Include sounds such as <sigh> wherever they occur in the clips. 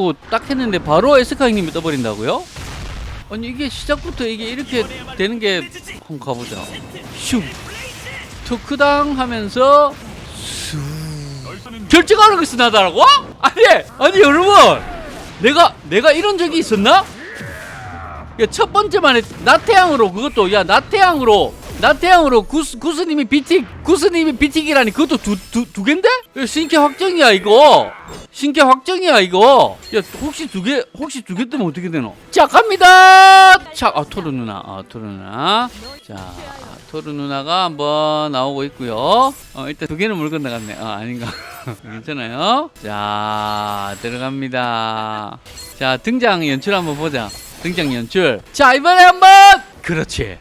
오, 딱 했는데 바로 에스카 형님이 떠버린다고요? 아니 이게 시작부터 이게 이렇게 되는 게 한번 가보자 슝 토크당 하면서 수 결정하는 것이 나다라고? 아니 아니 여러분 내가 내가 이런 적이 있었나? 야, 첫 번째만에 나태양으로 그것도 야 나태양으로 나태양으로 구스 구스님이 비틱 구스님이 비틱이라니 그것도 두 두 두 갠데? 야, 신캐 확정이야 이거. 신캐 확정이야 이거. 야 혹시 두 개 혹시 두 개 뜨면 어떻게 되노? 자 갑니다. 자 아 토르 누나. 아 토르 누나. 자 토르 누나가 한번 나오고 있고요. 어 일단 두 개는 물 건너갔네. 아 아닌가. <laughs> 괜찮아요. 자 들어갑니다. 자 등장 연출 한번 보자. 등장 연출. 자 이번에 한번. 그렇지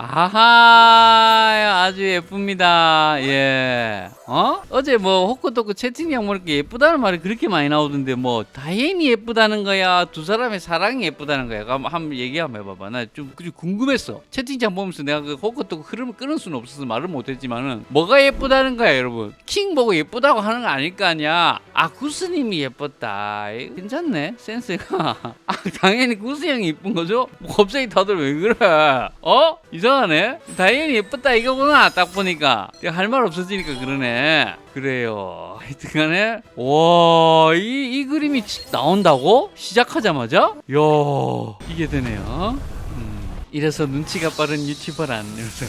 아하 아주 예쁩니다. 예. 어? 어제 뭐 호크토크 채팅창 뭐 이렇게 예쁘다는 말이 그렇게 많이 나오던데 뭐 다행히 예쁘다는 거야? 두 사람의 사랑이 예쁘다는 거야? 한번 얘기 한번 해봐봐. 나좀 궁금했어. 채팅창 보면서 내가 그 호크토크 흐름을 끊을 수는 없어서 말을 못했지만은 뭐가 예쁘다는 거야 여러분? 킹 보고 예쁘다고 하는 거 아닐 거 아니야? 아 구스님이 예뻤다. 괜찮네 센스가. <laughs> 아 당연히 구스 형이 이쁜 거죠? 뭐 갑자기 다들 왜 그래? 어? 이 상하네. 당연히 예뻤다 이거구나 딱 보니까. 할 말 없어지니까 그러네. 그래요. 하여튼간에 와이 이 그림이 치- 나온다고? 시작하자마자? 야 이게 되네요. 음, 이래서 눈치가 빠른 유튜버란 이러면서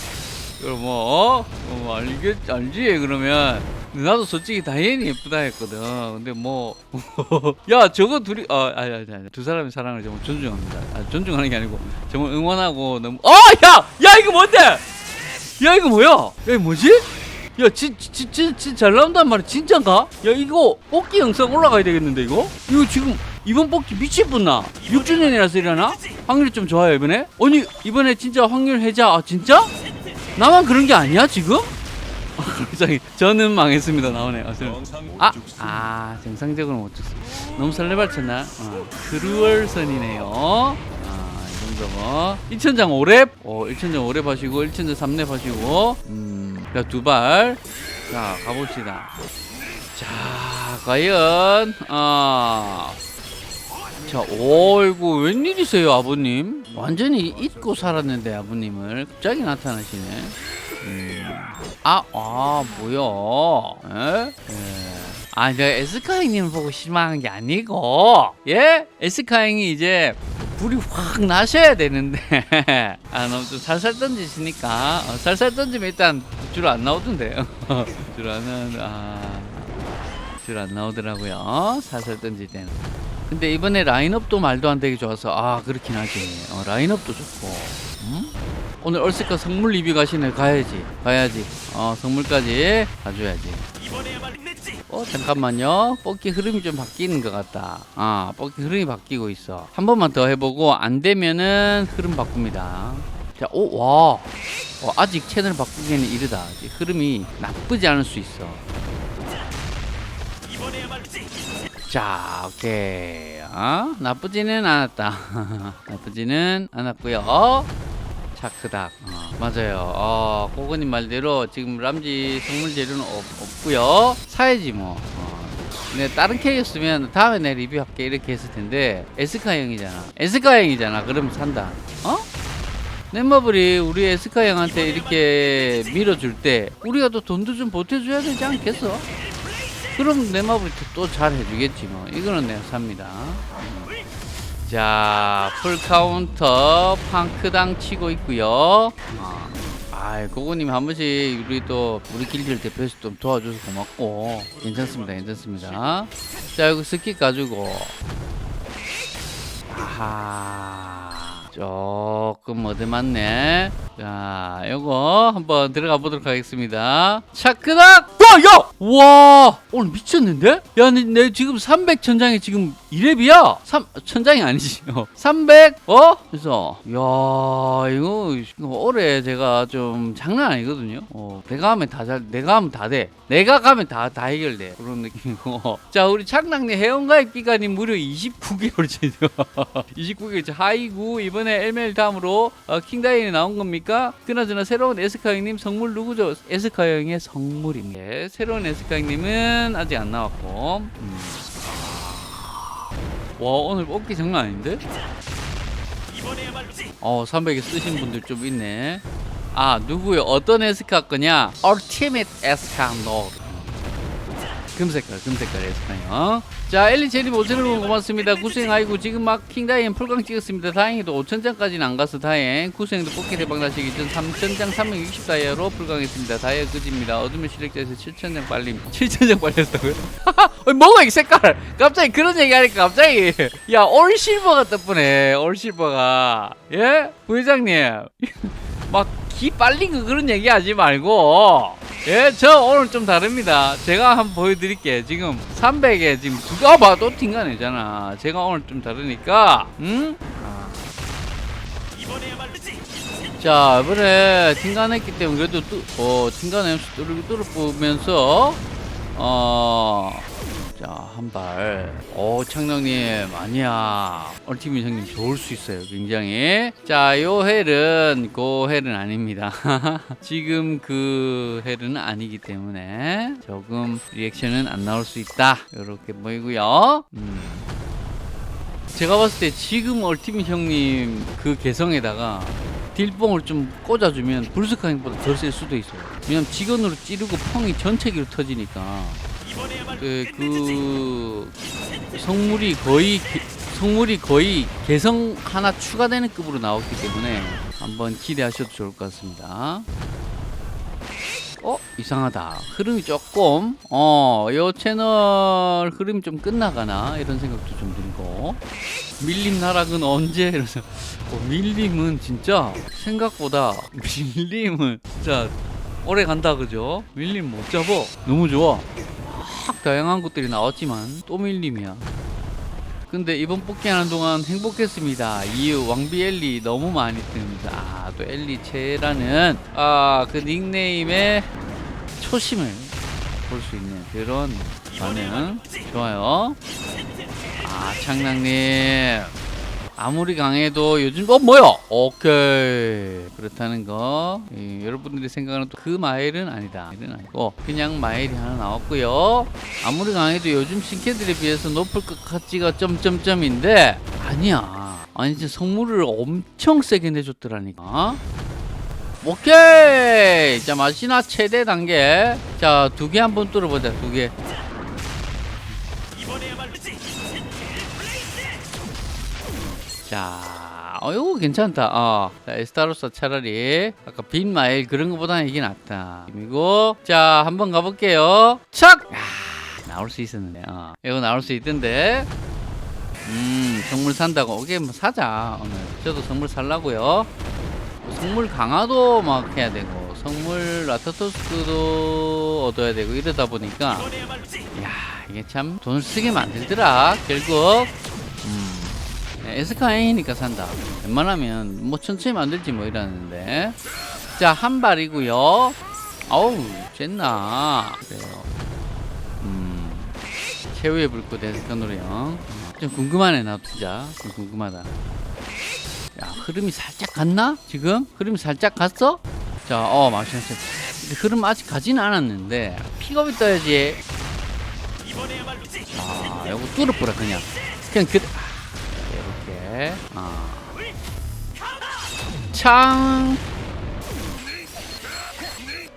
그럼 뭐, 어? 뭐 알겠, 알지 그러면 나도 솔직히 다현이 예쁘다 했거든. 근데 뭐 <laughs> 야 저거 둘이 아 아니 아니 아니. 두 사람의 사랑을 정말 존중합니다. 아, 존중하는 게 아니고 정말 응원하고 너무 어야야 이거 뭔데? 야 이거 뭐야? 야 이거 뭐지? 야진진 진 잘 나온단 말이야. 진짠가? 야 이거 뽑기 영상 올라가야 되겠는데 이거? 이거 지금 이번 뽑기 미친분나. 6주년이라서 이러나? 확률이 좀 좋아요 이번에? 아니 이번에 진짜 확률 해자. 아 진짜? 나만 그런 게 아니야 지금 갑자기 저는 망했습니다. 나오네 아, 저는. 아, 아 정상적으로 못 쳤어 너무 설레발 쳤나? 어, 크루얼선이네요. 아, 이 정도면 1천장 5랩. 어, 1천장 5랩 하시고 1천장 3랩 하시고. 음, 자, 두발. 자 가봅시다. 자 과연 어, 자, 어이구, 웬일이세요, 아버님? 완전히 잊고 살았는데, 아버님을. 갑자기 나타나시네. 음. 아, 아, 뭐야. 에? 예. 아, 내가 에스카 형님을 보고 실망한 게 아니고, 예? 에스카 형이 이제 불이 확 나셔야 되는데, <laughs> 아, 너무 좀 살살 던지시니까, 어, 살살 던지면 일단 줄 안 나오던데요. <laughs> 줄안 나오는, 아. 줄 안 나오더라고요. 살살 던질 때는. 근데 이번에 라인업도 말도 안 되게 좋아서 아 그렇긴 하지. 어, 라인업도 좋고. 음? 오늘 얼스카 선물 리뷰 가시네 가야지 가야지. 어 선물까지 가줘야지. 어 잠깐만요. 뽑기 흐름이 좀 바뀌는 것 같다. 아 뽑기 흐름이 바뀌고 있어. 한 번만 더 해보고 안 되면은 흐름 바꿉니다. 자, 오, 와. 어, 아직 채널 바꾸기에는 이르다. 흐름이 나쁘지 않을 수 있어. 자, 오케이. 어? 나쁘지는 않았다. <laughs> 나쁘지는 않았고요. 차크닥. 어, 맞아요. 어, 고건님 말대로 지금 람지 성물 재료는 없, 없고요. 사야지 뭐. 어. 근데 다른 캐였으면 다음에 내 리뷰할게 이렇게 했을 텐데 에스카 형이잖아. 에스카 형이잖아. 그러면 산다. 어? 넷마블이 우리 에스카 형한테 이렇게 밀어줄 때 우리가 또 돈도 좀 보태줘야 되지 않겠어? 그럼 내 마블이 또 잘 해주겠지 뭐 이거는 내가 삽니다 음. 자 풀카운터 팡크당 치고 있고요. 아, 아이 고고님 한 번씩 우리 또 우리 길드를 대표해서 좀 도와줘서 고맙고. 괜찮습니다 괜찮습니다. 자 여기 스킵 가지고. 아하 조금 어드맞네. 자 요거 한번 들어가 보도록 하겠습니다. 차크닥 와야 와 오늘 미쳤는데? 야내 내 지금 300 천장에 지금 2렙이야? 3 천장이 아니지 어. 300 어? 그래서 야 이거, 이거 올해 제가 좀 장난 아니거든요. 어 내가 하면 다 잘 내가 하면 다돼. 내가 가면 다 다 해결돼. 그런 느낌이고. <laughs> 자 우리 창랑님 회원가입 기간이 무려 29개월째죠. 29개월째. 하이구 이번에 LML 다음으로 어, 킹다인이 나온 겁니까? 그나저나 새로운 에스카 형님 성물 누구죠? 에스카 형의 성물입니다 네, 새로운 에스카 형님은 아직 안 나왔고 음. 와 오늘 뽑기 장난 아닌데? 어 300에 쓰신 분들 좀 있네 아 누구요 어떤 에스카 거냐 Ultimate 에스카 노 금색깔 금색깔 에스카요 자 엘리 제리 5천원 고맙습니다. 구생 아이고 지금 막 킹다이앤 풀강 찍었습니다. 다행히도 5천장까지는 안 가서 다행. 구생도 뽑기 대박 나시기 전 3천장 360다이아로 풀강했습니다. 다이아 그집니다. 어둠의 실력자에서 7천장 빨림. <laughs> 7천장 빨렸다고요? <laughs> 뭐가 이 색깔? 갑자기 그런 얘기 하니까 갑자기. 야 올실버가 떴쁘네 올실버가. 예? 부회장님. <laughs> 막 기 빨린 거 그런 얘기 하지 말고 예, 저 오늘 좀 다릅니다. 제가 한번 보여드릴게요. 지금 300에 지금 누가 봐도 팅가내잖아. 제가 오늘 좀 다르니까, 응? 자, 이번에 팅가냈기 때문에 그래도 뚜, 어, 팅가내면서 뚜르기 뚜르면서, 어, 자, 한 발. 오, 창령님, 아니야. 얼티밋 형님 좋을 수 있어요. 굉장히. 자, 요 헬은, 그 헬은 아닙니다. <laughs> 지금 그 헬은 아니기 때문에 조금 리액션은 안 나올 수 있다. 요렇게 보이고요. 음. 제가 봤을 때 지금 얼티밋 형님 그 개성에다가 딜뽕을 좀 꽂아주면 불스카잉보다 더쓸 수도 있어요. 왜냐면 직원으로 찌르고 펑이 전체기로 터지니까. 그, 그 성물이 거의 개- 성물이 거의 개성 하나 추가되는 급으로 나왔기 때문에 한번 기대하셔도 좋을 것 같습니다. 어? 이상하다. 흐름이 조금 어요 채널 흐름이 좀 끝나가나? 이런 생각도 좀 들고. 밀림 나락은 언제? 이러면서. 어, 밀림은 진짜 생각보다 <laughs> 밀림은 진짜 오래 간다 그죠? 밀림 못 잡어. 너무 좋아 막 다양한 것들이 나왔지만 또 밀림이야. 근데 이번 뽑기하는 동안 행복했습니다. 이유 왕비 엘리 너무 많이 뜹니다. 아, 또 엘리 체라는 아 그 닉네임의 초심을 볼 수 있는 그런 반응 좋아요. 아 창랑님 아무리 강해도 요즘 어 뭐야? 오케이 그렇다는 거 예, 여러분들이 생각하는 또그 마일은 아니다. 마일은 아니고 그냥 마일이 하나 나왔고요. 아무리 강해도 요즘 신캐들에 비해서 높을 것 같지가 점점점인데 아니야. 아니 진짜 성물을 엄청 세게 내줬더라니까. 오케이 자 마시나 최대 단계 자 두 개 한번 뚫어보자 두개 자, 어, 이거 괜찮다. 어, 자, 에스타로서 차라리 아까 빈 마일 그런 거보다는 이게 낫다. 그리고 자, 한번 가볼게요. 착! 야, 나올 수 있었는데. 어, 이거 나올 수 있던데. 음, 선물 산다고. 오케이, 뭐 사자. 오늘 저도 선물 살라고요. 성물 강화도 막 해야 되고 성물 라타토스도 얻어야 되고 이러다 보니까 야 이게 참 돈을 쓰게 만들더라 결국 음. 네, 에스카이니까 산다. 웬만하면 뭐 천천히 만들지 뭐 이러는데. 자, 한 발이고요. 아우, 쨌나. 그래요. 음. 최후의 불꽃 에스카 노래형. 좀 궁금하네, 나도 진짜. 좀 궁금하다. 야, 흐름이 살짝 갔나? 지금? 흐름이 살짝 갔어? 자, 어. 근데 흐름 아직 가지는 않았는데, 픽업이 떠야지. 자, 요거 뚫어보라, 그냥. 그냥 그, 아. 창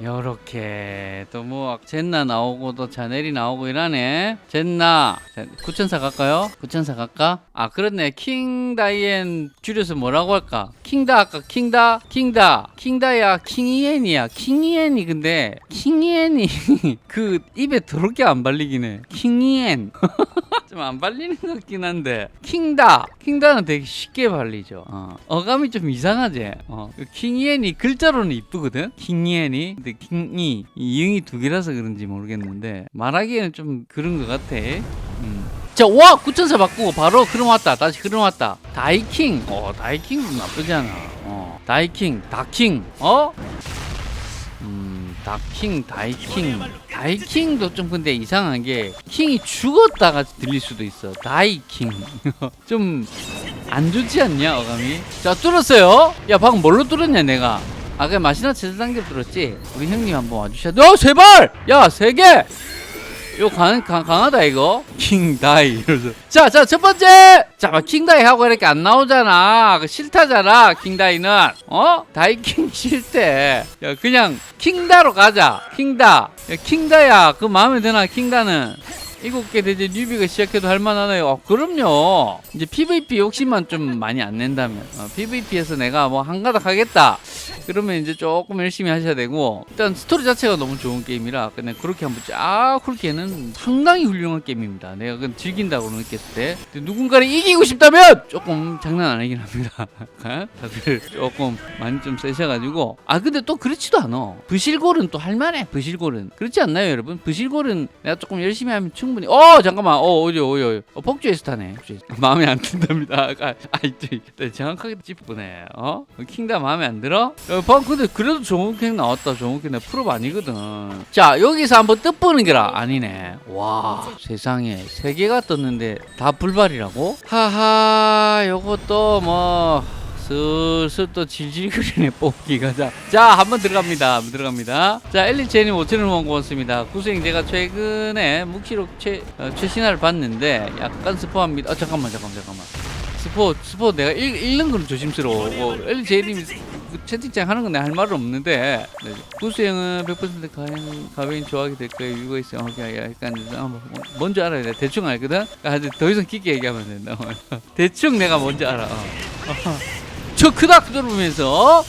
요렇게 또 뭐 젠나 나오고 또 자넬이 나오고 이러네 젠나 자, 구천사 갈까요? 구천사 갈까? 아 그렇네 킹 다이앤 줄여서 뭐라고 할까? 킹다 할까? 킹다? 킹다 킹다야 킹이엔이야 킹이엔이 근데 킹이엔이 <laughs> 그 입에 더럽게 안 발리긴 해 킹이엔 <laughs> 좀 안 발리는 것 같긴 한데 킹다 킹다는 되게 쉽게 발리죠 어. 어감이 좀 이상하지 어. 그 킹이엔이 글자로는 이쁘거든 킹이엔이 근데 킹이 이 이응이 두 개라서 그런지 모르겠는데 말하기에는 좀 그런 것 같아 음. 자, 와! 9천사 바꾸고 바로 흐름 왔다. 다시 흐름 왔다. 다이킹. 어, 다이킹도 나쁘지 않아. 어, 다이킹, 다킹. 어? 음, 다킹, 다이킹. 다이킹도 좀 근데 이상한 게 킹이 죽었다가 들릴 수도 있어. 다이킹. <laughs> 좀 안 좋지 않냐, 어감이? 자, 뚫었어요. 야, 방금 뭘로 뚫었냐, 내가? 아까 마시나 제사 단계 뚫었지? 우리 형님 한번 와주셔야 돼. 어, 세 발! 야, 세 개! 이거 강, 강, 강하다 이거. 킹다이. <laughs> 이러면서 자 자 첫 번째! 자 킹다이 하고 이렇게 안 나오잖아. 그 싫다잖아 킹다이는. 어? 다이킹 싫대. 야 그냥 킹다로 가자 킹다. 야 킹다야 그 마음에 드나 킹다는 일곱 개 대제 뉴비가 시작해도 할만하나요? 어, 그럼요. 이제 PVP 욕심만 좀 많이 안 낸다면 어, PVP에서 내가 뭐 한가닥 하겠다. 그러면 이제 조금 열심히 하셔야 되고 일단 스토리 자체가 너무 좋은 게임이라 그냥 그렇게 한번 쫙 훑기에는 상당히 훌륭한 게임입니다. 내가 그건 즐긴다고 느꼈을 때 근데 누군가를 이기고 싶다면 조금 장난 아니긴 합니다. <laughs> 어? 다들 조금 많이 좀 세셔가지고 아 근데 또 그렇지도 않아. 부실골은 또 할만해. 부실골은 그렇지 않나요, 여러분? 부실골은 내가 조금 열심히 하면 충분히 어 잠깐만 어 어디 어디 어디 어, 폭주에스타네. 폭주에스타. 마음에 안 든답니다. <laughs> 아, 아, 아 정확하게 짚으네. 어 킹다 마음에 안 들어? 어, 방 근데 그래도 좋은 캔 나왔다. 좋은 캔 내가 프로 아니거든. 자 여기서 한번 뜻보는 게라 아니네. 와 세상에 세 개가 떴는데 다 불발이라고? 하하 요것도 뭐. 슬슬 또 질질거리네 뽑기가. 자, 자 한번 들어갑니다. 한번 들어갑니다. 자 엘리체님 5천원 원 고맙습니다. 구수행 제가 최근에 묵시록 최, 어, 최신화를 봤는데 약간 스포합니다. 아 잠깐만 잠깐만 잠깐만. 스포 스포 내가 읽, 읽는 건 조심스러워 뭐, 엘리체님이 그 채팅창 하는 건 내가 할 말은 없는데 네. 구수행은 100% 가인, 가베인 좋아하게 될 거예요. 이거 있어요 오케이 약간 아, 뭐, 뭐, 뭔지 알아야 돼. 대충 알거든? 아, 더 이상 깊게 얘기하면 안 된다. <laughs> 대충 내가 뭔지 알아. 어. 저 크닥 들으면서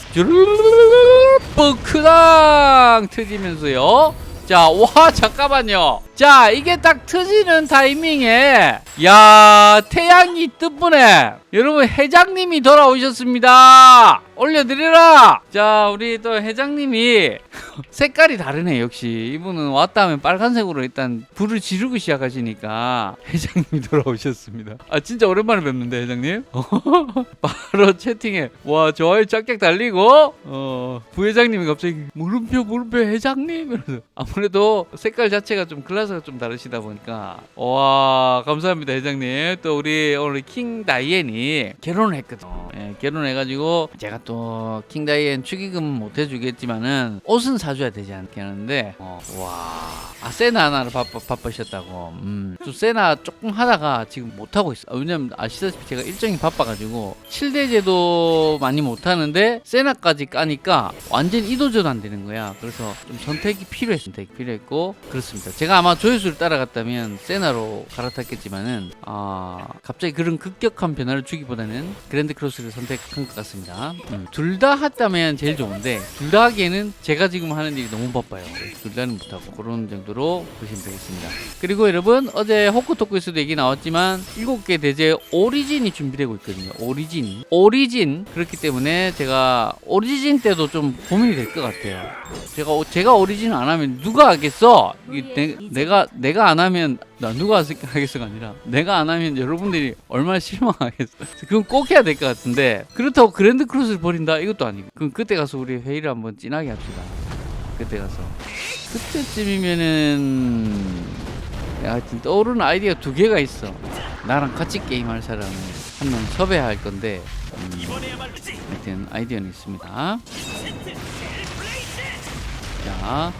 뻥크당 터지면서요. 자, 와 잠깐만요. 자, 이게 딱 터지는 타이밍에 야 태양이 뜻분에 여러분 회장님이 돌아오셨습니다. 올려드려라. 자, 우리 또 회장님이 <laughs> 색깔이 다르네 역시 이분은 왔다 하면 빨간색으로 일단 불을 지르고 시작하시니까 회장님이 돌아오셨습니다. 아 진짜 오랜만에 뵙는데 회장님. <laughs> 바로 채팅에 와 좋아요 짝짝 달리고 어 부회장님이 갑자기 물음표 물음표 회장님 이러면서 아무래도 색깔 자체가 좀클 래스가 좀 다르시다 보니까. 와 감사합니다 회장님. 또 우리 오늘 킹 다이앤이 결혼을 했거든. 예, 결혼해가지고 제가 또 킹 다이앤 축의금 못 해주겠지만은 옷은 사줘야 되지 않겠는데 어, 와. 아, 세나 하나를 바빠, 바쁘셨다고. 음, 또 세나 조금 하다가 지금 못 하고 있어. 아, 왜냐면 아시다시피 제가 일정이 바빠가지고 7대제도 많이 못 하는데 세나까지 까니까 완전 이도저도 안 되는 거야. 그래서 좀 선택이 필요했어 선택이 필요했고 그렇습니다. 제가 아마 조회수를 따라갔다면 세나로 갈아탔겠지만은 아 갑자기 그런 급격한 변화를 주기보다는 그랜드 크로스를 선택한 것 같습니다. 음, 둘다 했다면 제일 좋은데 둘 다 하기에는 제가 지금 하는 일이 너무 바빠요. 둘 다는 못하고 그런 정도로 보시면 되겠습니다. 그리고 여러분 어제 호크토크에서도 얘기 나왔지만 7개 대제 오리진이 준비되고 있거든요. 오리진. 오리진. 그렇기 때문에 제가 오리진 때도 좀 고민이 될 것 같아요. 제가 오- 제가 오리진 안 하면 누가 하겠어? 내, 내가 내가 안 하면 나 누가 하겠어가 아니라 내가 안 하면 여러분들이 얼마나 실망하겠어 그건 꼭 해야 될 것 같은데 그렇다고 그랜드 크루스를 버린다? 이것도 아니고. 그럼 그때 가서 우리 회의를 한번 진하게 합시다. 그때 가서. 그때쯤이면은 하여튼 떠오르는 아이디어 두 개가 있어. 나랑 같이 게임할 사람을 한명 섭외할 건데. 음, 하여튼 아이디어는 있습니다. 자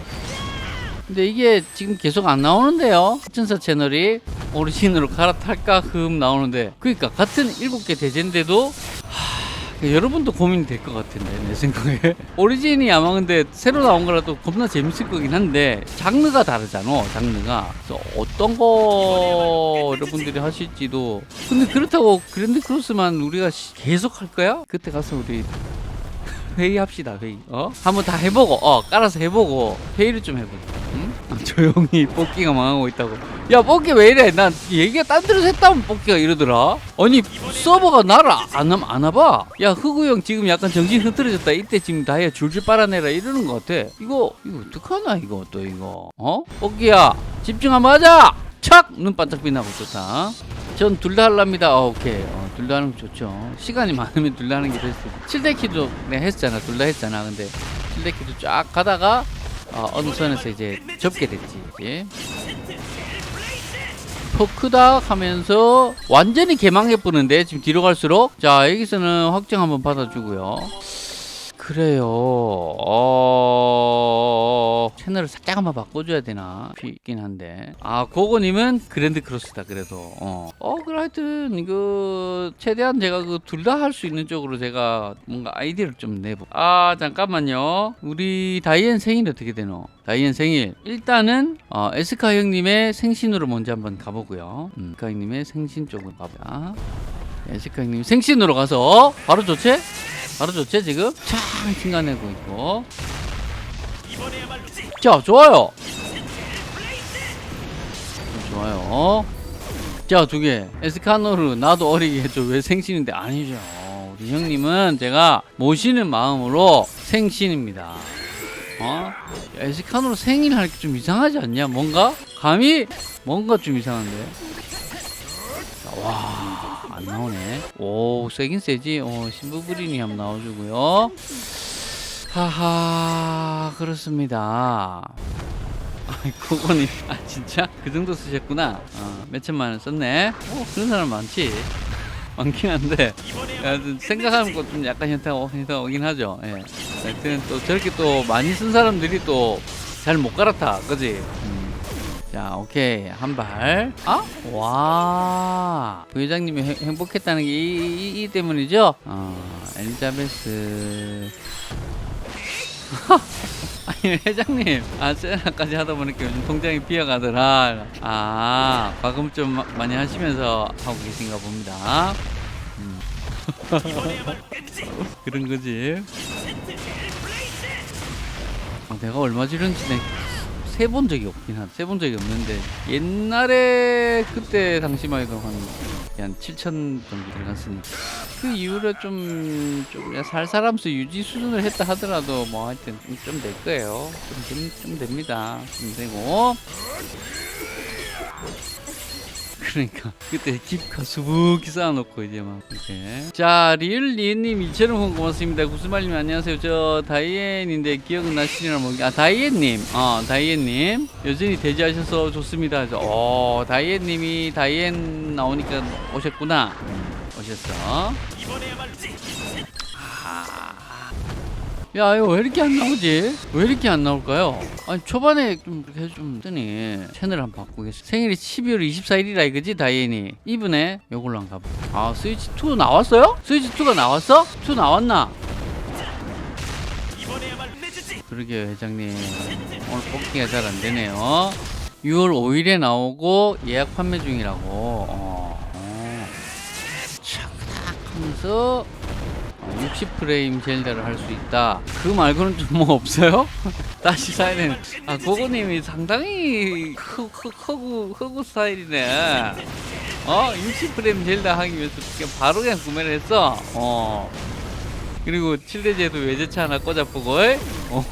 근데 이게 지금 계속 안 나오는데요. 천사 채널이 오리진으로 갈아탈까 흠 나오는데. 그러니까 같은 일곱 개 대제인데도 하, 여러분도 고민이 될 것 같은데 내 생각에. <laughs> 오리진이 아마 근데 새로 나온 거라도 겁나 재밌을 거긴 한데 장르가 다르잖아 장르가. 그래서 어떤 거 여러분들이 하실지도. 근데 그렇다고 그랜드 크로스만 우리가 시- 계속 할 거야? 그때 가서 우리 회의합시다 회의. 어? 한번 다 해보고 어 깔아서 해보고 회의를 좀 해보자. 응? 아, 조용히 뽑기가 망하고 있다고. 야 뽑기 왜 이래? 난 얘기가 딴 데서 했다면 뽑기가 이러더라. 아니 서버가 나를 안, 안, 안 와봐. 야 흑우 형 지금 약간 정신 흐트러졌다. 이때 지금 다이아 줄줄 빨아내라 이러는 것 같아. 이거 이거 어떡하나 이거 또 이거. 어? 뽑기야 집중 한번 하자! 착! 눈 반짝 빛나고 좋다. 전 둘 다 할랍니다. 어, 오케이. 어, 둘 다 하는 거 좋죠. 시간이 많으면 둘 다 하는 게 베스트. 7대키도 내가 했잖아. 둘 다 했잖아. 근데 7대키도 쫙 가다가 어, 어느 선에서 이제 접게 됐지. 이제. 포크닥 하면서 완전히 개망해 뿌는데 지금 뒤로 갈수록 자 여기서는 확정 한번 받아주고요. 그래요. 어... 채널을 살짝 한번 바꿔줘야 되나 싶긴 한데. 아, 고고님은 그랜드 크로스다 그래도. 어. 어, 그래 하여튼 이거 최대한 제가 그 둘 다 할 수 있는 쪽으로 제가 뭔가 아이디어를 좀 내보. 아, 잠깐만요. 우리 다이앤 생일 어떻게 되노? 다이앤 생일. 일단은 어, 에스카 형님의 생신으로 먼저 한번 가보고요. 음, 에스카 형님의 생신 쪽으로 가보자. 에스카 형님 생신으로 가서 바로 좋지? 바로 좋지 지금? 창 튕겨내고 있고. 자 좋아요. 좋아요. 자 두개. 에스카노르 나도 어리게 해줘. 왜 생신인데? 아니죠. 우리 형님은 제가 모시는 마음으로 생신입니다. 어? 에스카노르 생일 할 게 좀 이상하지 않냐? 뭔가? 감이 뭔가 좀 이상한데? 와, 안 나오네. 오, 세긴 세지. 어, 신부부린이 한번 나와주고요. 하하, 그렇습니다. 그거는, 아, 진짜? 그 정도 쓰셨구나. 어, 몇 천만 원 썼네. 어, 그런 사람 많지. 많긴 한데, 생각하는 것 좀 약간 현타가, 오- 현타가 오긴 하죠. 예. 하여튼 또 저렇게 또 많이 쓴 사람들이 또 잘 못 갈아타. 그지? 음. 자, 오케이. 한 발. 아? 와. 부회장님이 행- 행복했다는 게 이, 이, 이 때문이죠? 어, 엘리자베스. <laughs> 아니, 회장님. 아, 세나까지 하다 보니까 요즘 통장이 비어가더라. 아, 과금 좀 마- 많이 하시면서 하고 계신가 봅니다. 음. <laughs> 그런 거지. 아, 내가 얼마 지른지 내 세 본 적이 없긴 한, 세 본 적이 없는데, 옛날에 그때 당시만 해도 한, 한 7천 정도 들어갔으니까. 그 이후로 좀, 좀, 살살하면서 유지 수준을 했다 하더라도, 뭐 하여튼 좀 될 거예요. 좀, 좀, 좀 됩니다. 좀 되고. 그러니까. 그때 집가 수북히 쌓아놓고 이제 막 이렇게. 자 리을리엔님 2천원 원 고맙습니다. 구스말님 안녕하세요. 저 다이앤인데 기억나시나 모르겠 아 다이앤님. 어 다이앤님. 여전히 대지하셔서 좋습니다. 그래서 어 다이앤님이 다이앤 나오니까 오셨구나. 음, 오셨어. 아. 야, 이거 왜 이렇게 안 나오지? 왜 이렇게 안 나올까요? 아니, 초반에 좀 이렇게 좀 뜨니. 채널 한번 바꾸겠습니다. 생일이 12월 24일이라 이거지, 다이앤이. 이분에 요걸로 한번 가보 아, 스위치 2 나왔어요? 스위치 2가 나왔어? 2 나왔나? 그러게요, 회장님. 오늘 뽑기가 잘 안 되네요. 6월 5일에 나오고 예약 판매 중이라고. 어, 어. 착탁 하면서 60프레임 젤다를 할 수 있다. 그 말고는 좀 뭐 없어요? <laughs> 다시 되는. 아, 고고님이 상당히 흑, 흑, 흑우, 흑우 스타일이네. 어, 60프레임 젤다 하기 위해서 그냥 바로 그냥 구매를 했어. 어. 그리고 7대제도 외제차 하나 꽂아보고, 에? 어.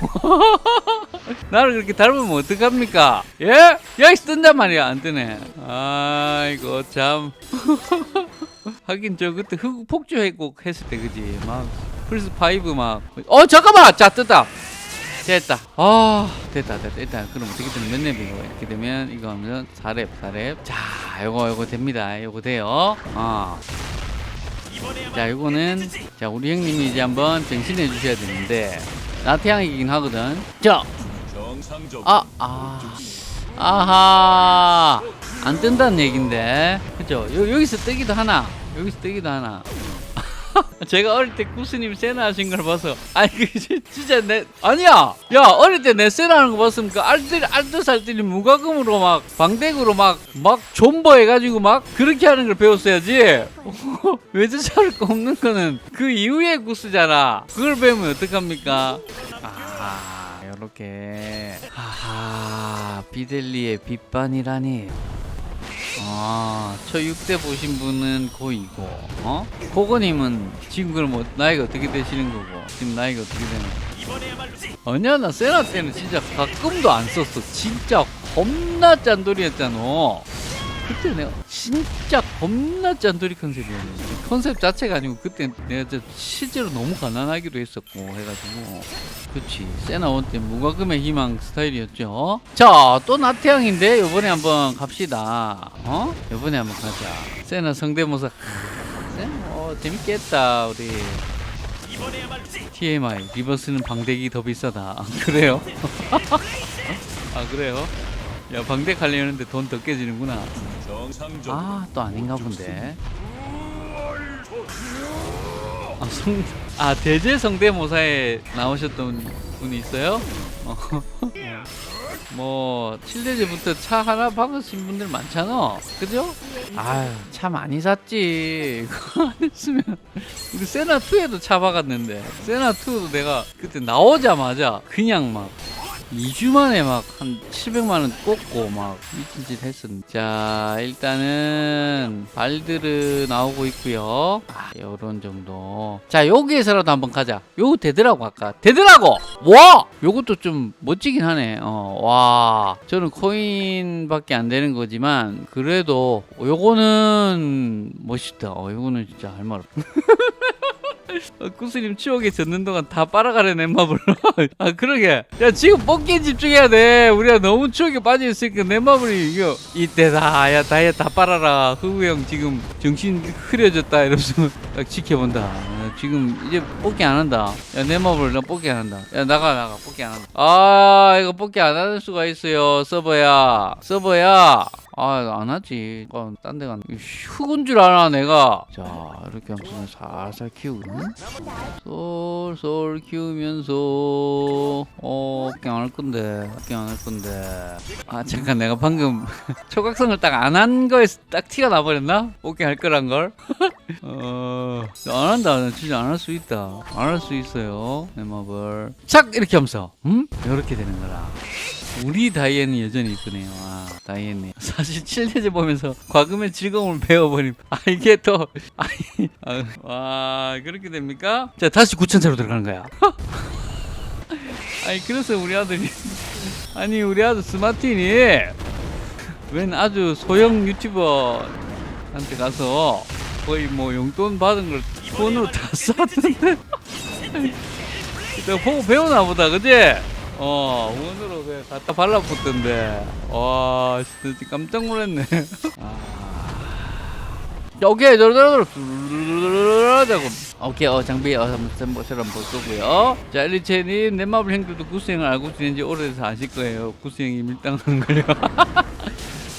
<laughs> 나를 그렇게 닮으면 어떡합니까? 예? 여기서 뜬단 말이야. 안 뜨네. 아이고, 참. <laughs> <laughs> 하긴 저 그때 흑 폭주했고 했을 때 그지? 막 플스 5 막. 어 잠깐만! 자 떴다! 됐다. 아 됐다 됐다. 일단 그럼 어떻게 되면 몇 랩이고 이렇게 되면 이거 하면 4랩 4랩 자 요거 요거 됩니다. 요거 돼요. 어 자 요거는 자 우리 형님이 이제 한번 정신해 주셔야 되는데 나 태양이긴 하거든. 자 아, 아. 아하. 안 뜬다는 얘긴데. 그죠? 여, 여기서 뜨기도 하나. 여기서 뜨기도 하나. <laughs> 제가 어릴 때 구스님 세나 하신 걸 봐서 아니 그 진- 진짜 내 아니야 야 어릴 때 내 세나 하는 거 봤으면 그 알들 알뜰살뜰 무과금으로 막 방대구로 막 막 존버 해가지고 막 그렇게 하는 걸 배웠어야지 <laughs> 외제차를 꼽는 거는 그 이후의 구스잖아 그걸 배우면 어떡합니까 아 요렇게 하하 비델리의 빛반이라니 아, 저 6대 보신 분은 고이고, 어? 고고님은 지금 그럼 뭐 나이가 어떻게 되시는 거고, 지금 나이가 어떻게 거? 아니야, 나 세나 때는 진짜 가끔도 안 썼어. 진짜 겁나 짠돌이였잖아. 그때 내가 진짜 겁나 짠돌이 컨셉이었는데 컨셉 자체가 아니고 그때 내가 진짜 실제로 너무 가난하기도 했었고 해가지고 그치 세나 원때 무과금의 희망 스타일이었죠 자또 나태양인데 요번에 한번 갑시다 어? 요번에 한번 가자 세나 성대모사 어 재밌겠다 우리 TMI 리버스는 방대기 더 비싸다. 아, 그래요? <laughs> 아 그래요? 야 방대 갈려는데 돈 더 깨지는구나. 아 또 아닌가 본데. 아, 성, 아 대제 성대모사에 나오셨던 분이 있어요? 어. <laughs> 뭐 칠대제부터 차 하나 박으신 분들 많잖아, 그죠? 아유 차 많이 샀지. 그거 안 했으면 우리 세나 2에도 차 박았는데 세나 2도 내가 그때 나오자마자 그냥 막 2주 만에 막 한 700만 원 꽂고 막 미친 짓 했었는데 자 일단은 발드르 나오고 있고요. 아, 요런 정도. 자 여기에서라도 한번 가자. 요거 되더라고 아까. 되더라고! 와! 요것도 좀 멋지긴 하네. 어, 와. 저는 코인밖에 안 되는 거지만 그래도 요거는 멋있다. 어 요거는 진짜 할 말 없다. 어, <laughs> 구스님 추억에 젖는 동안 다 빨아가려 넷마블 <laughs> 아 그러게. 야 지금 뽑기에 집중해야 돼. 우리가 너무 추억에 빠져있으니까 넷마블이 이거 이때다 야 다이아 다 빨아라. 흐우 형 지금 정신 흐려졌다 이러면서 <laughs> 딱 지켜본다. 야, 지금 이제 뽑기 안 한다. 야 넷마블 나 뽑기 안 한다. 야 나가 나가. 뽑기 안 한다. 아 이거 뽑기 안 하는 수가 있어요. 서버야. 서버야 아, 안 하지. 어, 딴데 간. 흑은 줄 알아, 내가. 자, 이렇게 하면서 살살 키우고. 솔솔 키우면서. 어, 그냥 안할 건데. 그냥 안할 건데. 아, 잠깐, 내가 방금 <laughs> 초각성을 딱 안 한 거에 딱 티가 나버렸나? 오케이 할 거란 걸? <laughs> 어, 안 한다. 나 진짜 안 할 수 있다. 안 할 수 있어요. 내 맵을. 착! 이렇게 하면서. 음? 이렇게 되는 거라. 우리 다이앤은 여전히 이쁘네요. 아, 다이앤이 사실 칠레제 보면서 과금의 즐거움을 배워버림. 아 이게 또 아이, 아, 와 그렇게 됩니까? 자 다시 9천차로 들어가는 거야. <laughs> 아니 그래서 우리 아들이 아니 우리 아들 스마틴이 웬 아주 소형 유튜버한테 가서 거의 뭐 용돈 받은 걸 돈으로 다 썼는데 내가 보고 배우나 보다 그지? 어 원으로 그 갖다 발라붙던데. 와 진짜 깜짝 놀랐네. 아. 자, 오케이 저러저러 자고 오케이 어 장비 어 한번 볼 거고요 자 엘리체님 넷마블 형들도 구스형을 알고 지낸지 오래돼서 아실 거예요 구스형이 밀당하는 걸요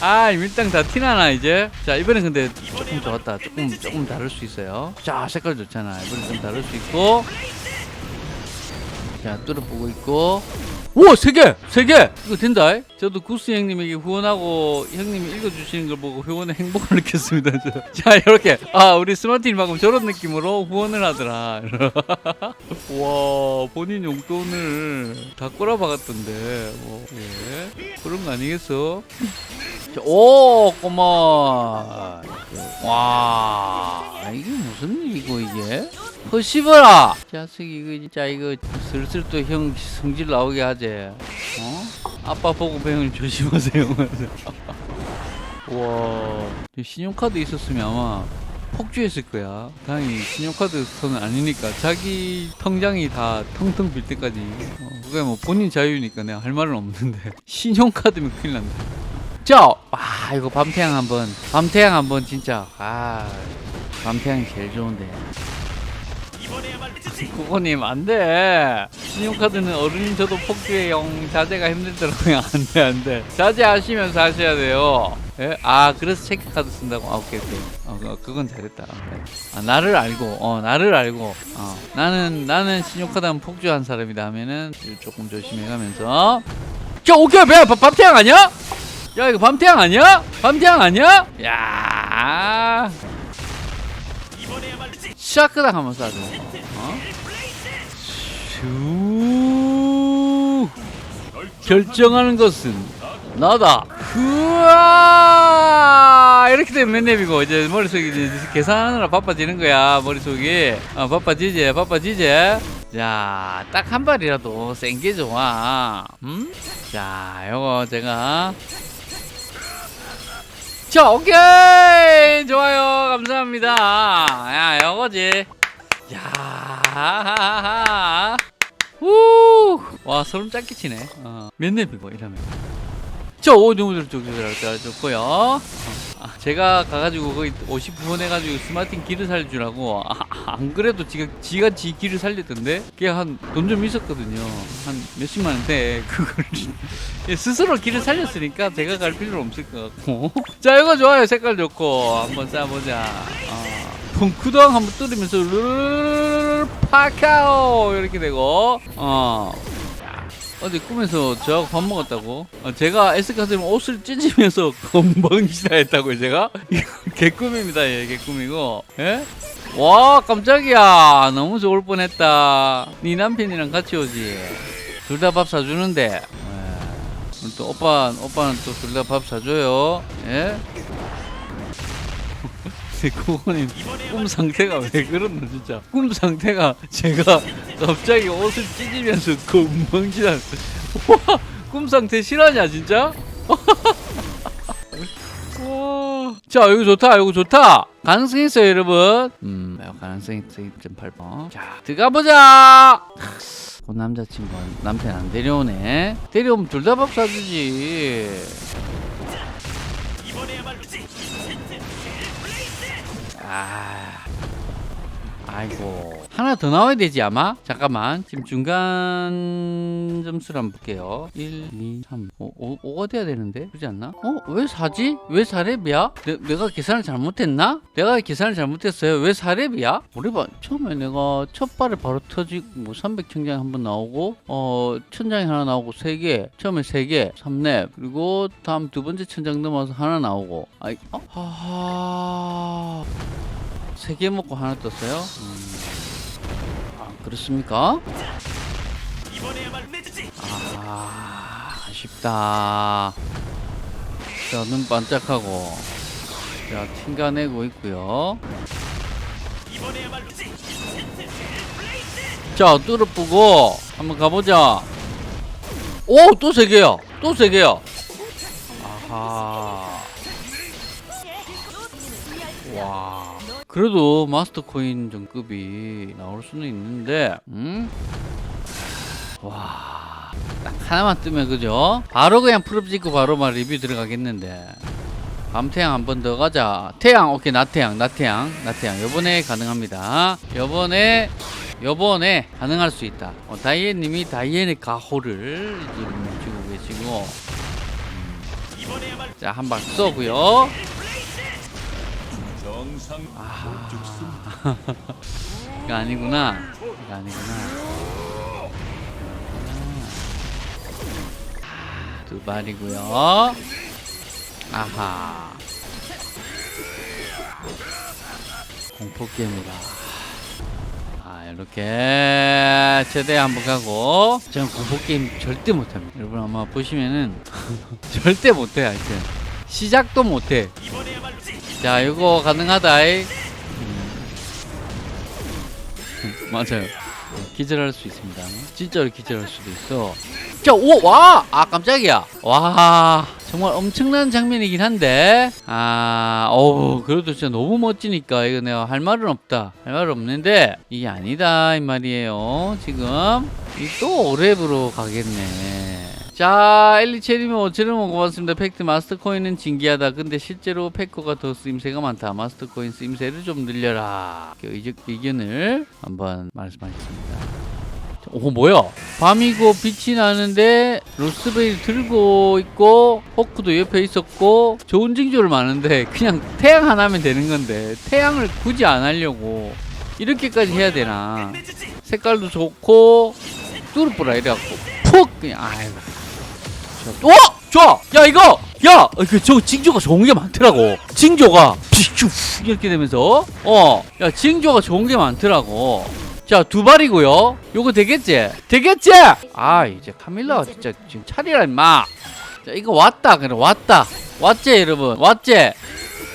아 밀당 다 티나나 이제 자 이번엔 근데 조금 좋았다 조금 조금 다를 수 있어요 자 색깔 좋잖아 이번엔 좀 다를 수 있고 자 뚫어보고 있고. 우와 세개! 세 개! 이거 된다. 저도 구스 형님에게 후원하고 형님이 읽어주시는 걸 보고 후원의 행복을 느꼈습니다. 저. <laughs> 자 이렇게. 아 우리 스마트인 방금 저런 느낌으로 후원을 하더라. <laughs> 와 본인 용돈을 다 꼬라박았던데. 뭐, 예. 그런 거 아니겠어? 자, 오 꼬마. 와 이게 무슨 일이고 이게 허시버라! 자식이 이거 진짜 이거 슬슬 또 형 성질 나오게 하지. 어? 아빠 보고 배우님 조심하세요. <laughs> 와 신용카드 있었으면 아마 폭주했을 거야. 다행히 신용카드 손은 아니니까. 자기 통장이 다 텅텅 빌 때까지. 어, 그게 뭐 본인 자유니까 내가 할 말은 없는데. <laughs> 신용카드면 큰일 난다. 자, 아 이거 밤태양 한번. 밤태양 한번 진짜. 아 밤태양이 제일 좋은데 그거님 안돼. 신용카드는 어른인 저도 폭주해용 자제가 힘들더라고요. <laughs> 안돼 안돼. 자제하시면서 하셔야 돼요. 예? 아 그래서 체크카드 쓴다고? 아 오케이 오케이. 어, 그- 그건 잘했다. 오케이. 아 나를 알고. 어 나를 알고. 어. 나는 나는 신용카드 하면 폭주한 사람이다 하면은 조금 조심해가면서. 자 오케이. 배 밤태양 아니야? 야 이거 밤태양 아니야? 밤태양 아니야? 야 샤크당 한번 쏴줘. 어? 슈. 결정하는 것은 나다. 우와 이렇게 되면 맨냅이고 이제 머릿속이 이제 계산하느라 바빠지는 거야 머릿속이. 어, 바빠지지 바빠지지. 자 딱 한 발이라도 센 게 좋아. 음? 자 요거 제가 자, 오케이! 좋아요. 감사합니다. 야, 요거지. 야 우! 와, 소름 짧게 치네. 어. 몇 렙이고, 이러면. 오 너무 좋죠 잘 좋고요 어, 아, 제가 가가지고 거기 50분 해가지고 스마팅 길을 살려주라고. 아, 안 그래도 지가 지가 지 길을 살렸던데? 그게 한 돈 좀 있었거든요. 한 몇십만 원대 그걸 <laughs> 예, 스스로 길을 살렸으니까 제가 갈 필요 없을 것 같고. <laughs> 자 이거 좋아요. 색깔 좋고. 한번 싸보자. 어. 펑크당 한번 뚫으면서 르르르르르 파카오 이렇게 되고 어 어제 꿈에서 저하고 밥 먹었다고? 어, 제가 에스카스님 옷을 찢으면서 <laughs> 건방지다 했다고요, 제가? 개꿈입니다, 예, 개꿈이고. 예? 와, 깜짝이야. 너무 좋을 뻔 했다. 네 남편이랑 같이 오지. 둘 다 밥 사주는데. 예. 또 오빠, 오빠는 또 둘 다 밥 사줘요. 예? 그거는 꿈 상태가 왜 그러나 진짜? 꿈 상태가 제가 갑자기 옷을 찢으면서 건방지다 와꿈 상태 실화냐 진짜? <laughs> 와. 자 이거 좋다 이거 좋다. 가능성 있어요 여러분. 음 가능성 있어 2.8번. 자 들어가 보자. 그 남자친구 남편 안 데려오네. 데려오면 둘 다 밥 사주지 아, 아이고 하나 더 나와야 되지 아마 잠깐만 지금 중간 점수를 한번 볼게요 1, 2, 3 5, 5, 가 돼야 되는데 그렇지 않나? 어? 왜 4지? 왜 4렙이야? 내, 내가 계산을 잘못했나? 내가 계산을 잘못했어요 왜 4렙이야? 우리 봐 처음에 내가 첫 발을 바로 터지고 뭐 300천장 한번 나오고 어 천장이 하나 나오고 3개 처음에 3개 3렙 그리고 다음 두 번째 천장 넘어서 하나 나오고 아이 어? 하하 세 개 먹고 하나 떴어요? 음. 아, 그렇습니까? 아, 아쉽다. 자, 눈 반짝하고. 자, 튕겨내고 있고요. 자, 뚫어보고 한번 가보자. 오, 또 세 개야. 또 세 개야. 아하. 와. 그래도 마스터 코인 정급이 나올 수는 있는데, 음? 와. 딱 하나만 뜨면 그죠? 바로 그냥 풀업 찍고 바로 막 리뷰 들어가겠는데. 밤태양 한 번 더 가자. 태양, 오케이, 나태양, 나태양, 나태양. 요번에 가능합니다. 요번에, 요번에 가능할 수 있다. 어, 다이앤님이 다이앤의 가호를 지금 주고 계시고. 음. 자, 한 방 쏘고요. 아, 이거 아니구나. 이거 아니구나. 아, 두 발이고요. 아하. 공포 게임이다. 아, 이렇게 최대 한번 가고 저는 공포 게임 절대 못합니다. 여러분 아마 보시면은 <laughs> 절대 못해 하여튼 시작도 못해. 자, 이거 가능하다. 음. <laughs> 맞아요. 기절할 수 있습니다. 진짜로 기절할 수도 있어. 자, 오, 와! 아, 깜짝이야. 와, 정말 엄청난 장면이긴 한데. 아, 어우, 그래도 진짜 너무 멋지니까 이거 내가 할 말은 없다. 할 말은 없는데, 이게 아니다. 이 말이에요. 지금. 이 또 오랩으로 가겠네. 자, 엘리체리면 5천원 고맙습니다. 팩트 마스터 코인은 진기하다. 근데 실제로 패커가 더 쓰임새가 많다. 마스터 코인 쓰임새를 좀 늘려라. 그 의적 의견을 한번 말씀하셨습니다. 오 뭐야? 밤이고 빛이 나는데 로스베리 들고 있고 호크도 옆에 있었고 좋은 징조를 많은데 그냥 태양 하나면 되는 건데 태양을 굳이 안 하려고 이렇게까지 해야 되나? 색깔도 좋고 뚜르뿌라 이래갖고 푹 그냥 아이고 오! 좋아! 야 이거! 야! 그저 징조가 좋은 게 많더라고 징조가 퓨 이렇게 되면서 어! 야 징조가 좋은 게 많더라고 자 두 발이고요 요거 되겠지? 되겠지? 아 이제 카밀라가 진짜 지금 차리라 임마 자 이거 왔다 그래 왔다 왔지 여러분 왔지?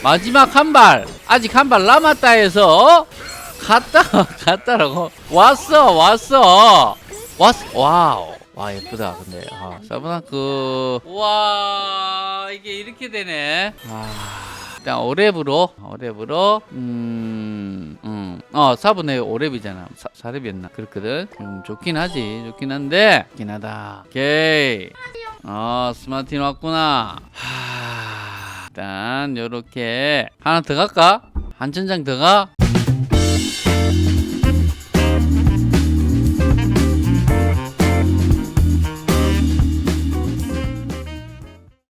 마지막 한 발 아직 한 발 남았다 해서 갔다 <laughs> 갔다라고 왔어 왔어 왔어 와우 와 예쁘다 근데. 아 사브나크 와 이게 이렇게 되네. 아 일단 오랩으로 오랩으로 음 음 어 4분의 5랩이잖아. 4랩이었나? 그렇거든. 음 좋긴 하지. 좋긴 한데 좋긴 하다. 오케이. 어 스마틴 왔구나. 하 일단 요렇게 하나 더 갈까? 한 천장 더 가?